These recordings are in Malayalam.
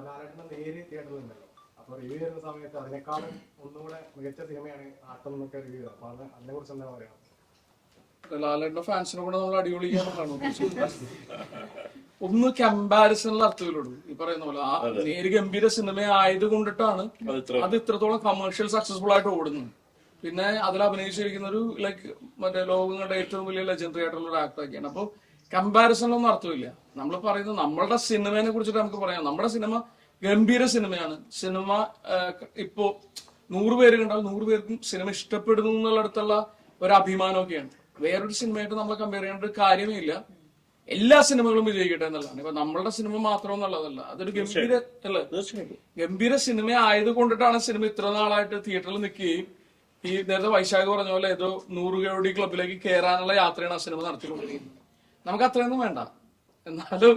ലാലേട്ടന്റെ നേര് തിയേറ്ററിലുണ്ടല്ലോ അപ്പൊ റിവ്യൂ ചെയ്യുന്ന സമയത്ത് അതിനേക്കാളും ഒന്നുകൂടെ മികച്ച സിനിമയാണ് ആട്ടം എന്നൊക്കെ റിവ്യൂ ചെയ്തത് അപ്പൊ അത് അതിനെ കുറിച്ച് എന്താ പറയാ ലാലേട്ടന്റെ ഫാൻസിനെ കൂടെ നമ്മൾ അടിപൊളിക്കാന്നുള്ളതാണ് ഒന്ന് കമ്പാരിസണിൽ അർത്ഥത്തിലുള്ളൂ ഈ പറയുന്ന പോലെ ആ നേര് ഗംഭീര സിനിമ ആയത് കൊണ്ടിട്ടാണ് അത് ഇത്രത്തോളം കമേഴ്ഷ്യൽ സക്സസ്ഫുൾ ആയിട്ട് ഓടുന്നു പിന്നെ അതിൽ അഭിനയിച്ചിരിക്കുന്ന ഒരു ലൈക്ക് മറ്റേ ലോകങ്ങളുടെ ഏറ്റവും വലിയ ലെജൻഡറി ആയിട്ടുള്ള ഒരു ആക്ടറൊക്കെയാണ് അപ്പോൾ കമ്പാരിസണിലൊന്നും അർത്ഥമില്ല നമ്മൾ പറയുന്നത് നമ്മളുടെ സിനിമയെ കുറിച്ചിട്ട് നമുക്ക് പറയാം. നമ്മുടെ സിനിമ ഗംഭീര സിനിമയാണ്. സിനിമ ഇപ്പോ നൂറ് പേര് കണ്ടാൽ നൂറ് പേർക്കും സിനിമ ഇഷ്ടപ്പെടുന്നു എന്നുള്ളിടത്തുള്ള ഒരു അഭിമാനമൊക്കെയാണ് വേറൊരു സിനിമയായിട്ട് നമ്മൾ കമ്പയർ ചെയ്യേണ്ട ഒരു കാര്യമേ ഇല്ല. എല്ലാ സിനിമകളും വിജയിക്കട്ടെ എന്നുള്ളതാണ്. ഇപ്പൊ നമ്മളുടെ സിനിമ മാത്രം എന്നുള്ളതല്ല. അതൊരു ഗംഭീര അല്ലേ? ഗംഭീര സിനിമ ആയത് കൊണ്ടിട്ടാണ് സിനിമ ഇത്ര നാളായിട്ട് തിയേറ്ററിൽ നിൽക്കുകയും ഈ നേരത്തെ വൈശാഖ് പറഞ്ഞ പോലെ ഏതോ നൂറ് കോടി ക്ലബിലേക്ക് കയറാനുള്ള യാത്രയാണ് ആ സിനിമ നടത്തിക്കൊണ്ടിരിക്കുന്നത്. നമുക്ക് അത്രയൊന്നും വേണ്ട. എന്നാലും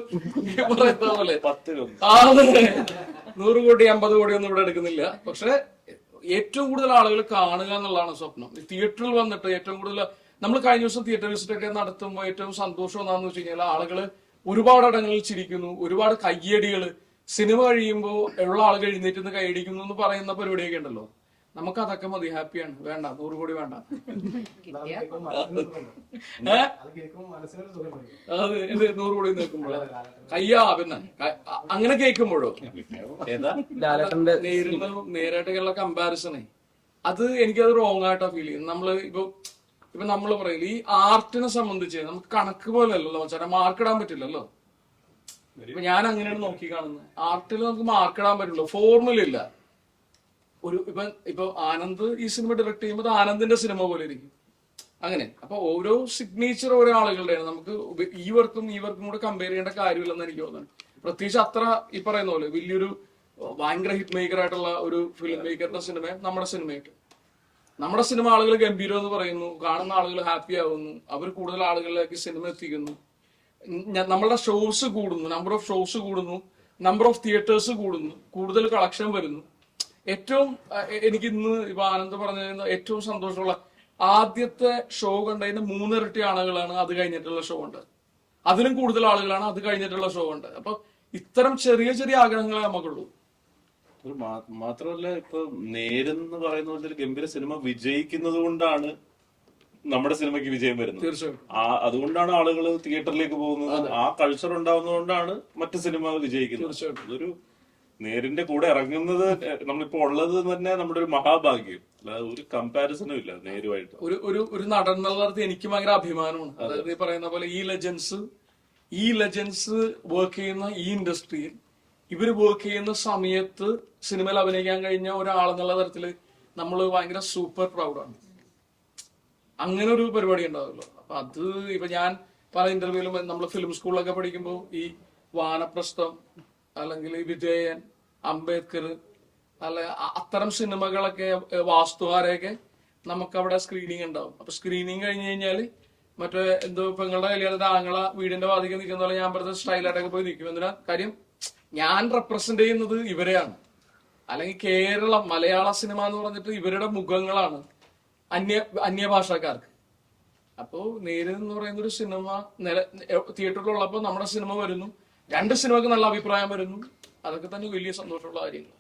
പറയുന്ന പോലെ. നൂറ് കോടി അമ്പത് കോടി ഒന്നും ഇവിടെ എടുക്കുന്നില്ല. പക്ഷെ ഏറ്റവും കൂടുതൽ ആളുകൾ കാണുക എന്നുള്ളതാണ് സ്വപ്നം. തിയേറ്ററിൽ വന്നിട്ട് ഏറ്റവും കൂടുതൽ നമ്മൾ കഴിഞ്ഞ ദിവസം തിയേറ്റർ വിസിറ്റ് ഒക്കെ നടത്തുമ്പോൾ ഏറ്റവും സന്തോഷം എന്താണെന്ന് വെച്ച് കഴിഞ്ഞാൽ ആളുകൾ ഒരുപാട് ഇടങ്ങളിൽ ചിരിക്കുന്നു ഒരുപാട് കയ്യടികൾ സിനിമ കഴിയുമ്പോൾ ഉള്ള ആളുകൾ എഴുന്നേറ്റ് നിന്ന് കൈയടിക്കുന്നു എന്ന് പറയുന്ന പരിപാടിയൊക്കെ ഉണ്ടല്ലോ. നമുക്ക് അതൊക്കെ മതി ഹാപ്പിയാണ്. വേണ്ട നൂറ് കോടി വേണ്ട. അത് എന്ത് നൂറ് കോടി നിൽക്കുമ്പോൾ. കയ്യാ പിന്നെ. അങ്ങനെ കേൾക്കുമ്പോഴോ? ഏതാ? ലാലേട്ടന്റെ നേരിടുന്ന നേരിട്ടുള്ള കമ്പാരിസണേ അത് എനിക്കത് റോങ് ആയിട്ടാ ഫീൽ ചെയ്യുന്നത്. നമ്മൾ ഇപ്പൊ ഇപ്പൊ നമ്മൾ പറയില്ല ഈ ആർട്ടിനെ സംബന്ധിച്ച് നമുക്ക് കണക്ക് പോലെ അല്ലല്ലോ ചേട്ടാ മാർക്ക് ഇടാൻ പറ്റില്ലല്ലോ. ഇപ്പൊ ഞാൻ അങ്ങനെയാണ് നോക്കി കാണുന്നത്. ആർട്ടിൽ നമുക്ക് മാർക്ക് ഇടാൻ പറ്റുള്ളൂ ഫോർമുല ഇല്ല. ഒരു ഇപ്പൊ ഇപ്പൊ ആനന്ദ് ഈ സിനിമ ഡയറക്ട് ചെയ്യുമ്പോൾ ആനന്ദിന്റെ സിനിമ പോലെ ഇരിക്കും. അങ്ങനെ. അപ്പൊ ഓരോ സിഗ്നേച്ചർ ഓരോ ആളുകളുടെയാണ്. നമുക്ക് ഈ വർക്കും ഈ വർക്കും കൂടെ കമ്പയർ ചെയ്യേണ്ട കാര്യമില്ലെന്ന് എനിക്ക് തോന്നുന്നു പ്രത്യേകിച്ച് അത്ര ഈ പറയുന്ന പോലെ വലിയൊരു ഭയങ്കര ഹിറ്റ് മേക്കർ ആയിട്ടുള്ള ഒരു ഫിലിം മേക്കറിന്റെ സിനിമ നമ്മുടെ സിനിമയായിട്ട് നമ്മുടെ സിനിമ ആളുകൾ ഗംഭീരം എന്ന് പറയുന്നു. കാണുന്ന ആളുകൾ ഹാപ്പി ആവുന്നു. അവർ കൂടുതൽ ആളുകളിലേക്ക് സിനിമ എത്തിക്കുന്നു. നമ്മളുടെ ഷോസ് കൂടുന്നു. നമ്പർ ഓഫ് ഷോസ് കൂടുന്നു. നമ്പർ ഓഫ് തിയേറ്റേഴ്സ് കൂടുന്നു. കൂടുതൽ കളക്ഷൻ വരുന്നു. ഏറ്റവും എനിക്ക് ഇന്ന് ഇപ്പൊ ആനന്ദ് പറഞ്ഞിരുന്ന ഏറ്റവും സന്തോഷമുള്ള ആദ്യത്തെ ഷോ കണ്ടതിന് മൂന്നിരട്ടി ആളുകളാണ് അത് കഴിഞ്ഞിട്ടുള്ള ഷോ ഉണ്ട്. അതിലും കൂടുതൽ ആളുകളാണ് അത് കഴിഞ്ഞിട്ടുള്ള ഷോ ഉണ്ട്. അപ്പൊ ഇത്തരം ചെറിയ ചെറിയ ആഗ്രഹങ്ങളെ നമുക്കുള്ളൂ. മാത്രമല്ല ഇപ്പൊ നേരെന്ന് പറയുന്ന പോലത്തെ ഒരു ഗംഭീര സിനിമ വിജയിക്കുന്നത് കൊണ്ടാണ് നമ്മുടെ സിനിമയ്ക്ക് വിജയം വരുന്നത്. തീർച്ചയായും ആ അതുകൊണ്ടാണ് ആളുകൾ തിയേറ്ററിലേക്ക് പോകുന്നത്. ആ കൾച്ചർ ഉണ്ടാവുന്നതുകൊണ്ടാണ് മറ്റു സിനിമ വിജയിക്കുന്നത്. തീർച്ചയായിട്ടും. നേരിന്റെ കൂടെ ഇറങ്ങുന്നത് നമ്മളിപ്പോ ഉള്ളത് തന്നെ നമ്മുടെ ഒരു മഹാഭാഗ്യം. അല്ലാതെ ഒരു കമ്പാരിസണും ഇല്ല നേരുമായിട്ട് ഒരു ഒരു ഒരു നടൻ എന്നുള്ളത് എനിക്ക് ഭയങ്കര അഭിമാനമാണ്. അതായത് ഈ പറയുന്ന പോലെ ഈ ലെജൻസ് ഈ ലെജൻസ് വർക്ക് ചെയ്യുന്ന ഈ ഇൻഡസ്ട്രിയിൽ ഇവർ വർക്ക് ചെയ്യുന്ന സമയത്ത് സിനിമയിൽ അഭിനയിക്കാൻ കഴിഞ്ഞ ഒരാളെന്നുള്ള തരത്തിൽ നമ്മൾ ഭയങ്കര സൂപ്പർ പ്രൗഡാണ് അങ്ങനെ ഒരു പരിപാടി ഉണ്ടാവുമല്ലോ. അപ്പൊ അത് ഇപ്പൊ ഞാൻ പല ഇന്റർവ്യൂലും നമ്മൾ ഫിലിം സ്കൂളിലൊക്കെ പഠിക്കുമ്പോൾ ഈ വാനപ്രസ്ഥം അല്ലെങ്കിൽ വിജയൻ അംബേദ്കർ അല്ല അത്തരം സിനിമകളൊക്കെ വാസ്തുകാരെയൊക്കെ നമുക്കവിടെ സ്ക്രീനിങ് ഉണ്ടാവും. അപ്പൊ സ്ക്രീനിങ് കഴിഞ്ഞ് കഴിഞ്ഞാൽ മറ്റേ എന്തോ പെങ്ങളുടെ കല്യാണത്തിന് ആങ്ങള വീടിന്റെ വാതിക്ക് നിൽക്കുന്ന പോലെ ഞാൻ പറഞ്ഞ സ്റ്റൈലായിട്ടൊക്കെ പോയി നിൽക്കും. എന്തിനാ? കാര്യം ഞാൻ റെപ്രസെന്റ് ചെയ്യുന്നത് ഇവരെയാണ്. അല്ലെങ്കിൽ കേരളം മലയാള സിനിമ എന്ന് പറഞ്ഞിട്ട് ഇവരുടെ മുഖങ്ങളാണ് അന്യ അന്യഭാഷക്കാർക്ക്. അപ്പോ നേര് എന്ന് പറയുന്ന ഒരു സിനിമ നില തിയേറ്ററിലുള്ളപ്പോൾ നമ്മുടെ സിനിമ വരുന്നു. രണ്ട് സിനിമക്ക് നല്ല അഭിപ്രായം വരുന്നു അതൊക്കെ തന്നെ വലിയ സന്തോഷമുള്ള കാര്യങ്ങൾ